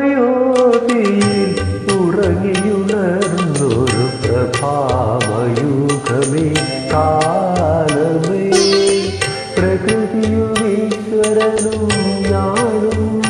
പ്രളയപയോധിയിൽ ഉറങ്ങിയുണർന്നൊരു പ്രഭാവയുഗമേ കാലമേ. പ്രകൃതിയും ഈശ്വരനും ഞാനും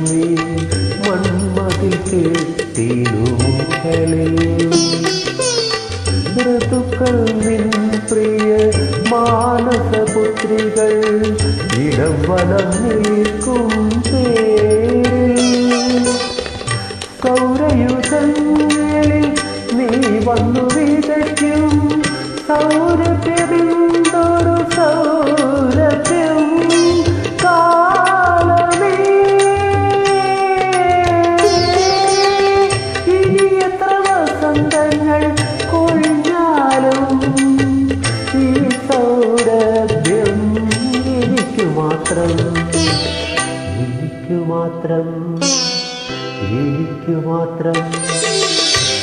മരിക്കുമീ മൺമതിൽ കെട്ടിനു നിൻ പ്രിയ മാനസപുത്രികൾ ഇടം വലം നിൽക്കും സൗരയുഗങ്ങളിൽ നീ വന്നു വിതയ്ക്കും സൗരഭ്യമെന്തൊരു എനിക്ക് മാത്രം എനിക്ക് മാത്രം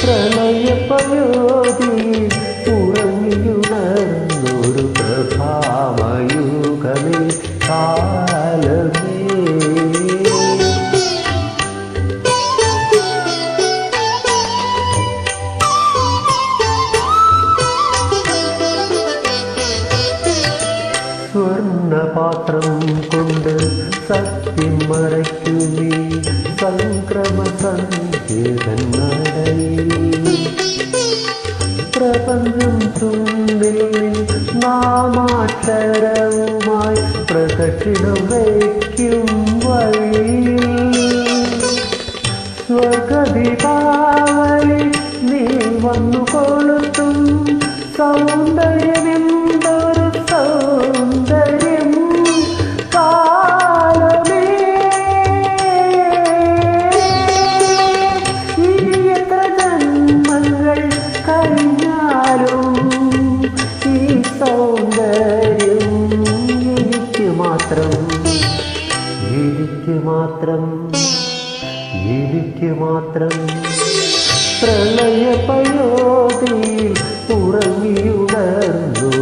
പ്രളയപയോധി ഉറങ്ങിയുണർന്നൊരു പ്രഭാമയുഗമേ കാലമേ பாத்திரம் கொண்டு சக்தி மறைக்குமே சங்கிரம சங்கீதன் பிரபஞ்சம் தும்பில் நாமாற்றரவுமாய் பிரதட்சிணம் வைக்கும் வழியில். ஸ்வர்கதிபா മാത്രം. എനിക്ക് മാത്രം എനിക്ക് മാത്രം പ്രളയപയോധിയിൽ ഉറങ്ങിയുണർന്നൊരു പ്രഭാമയുഗമേ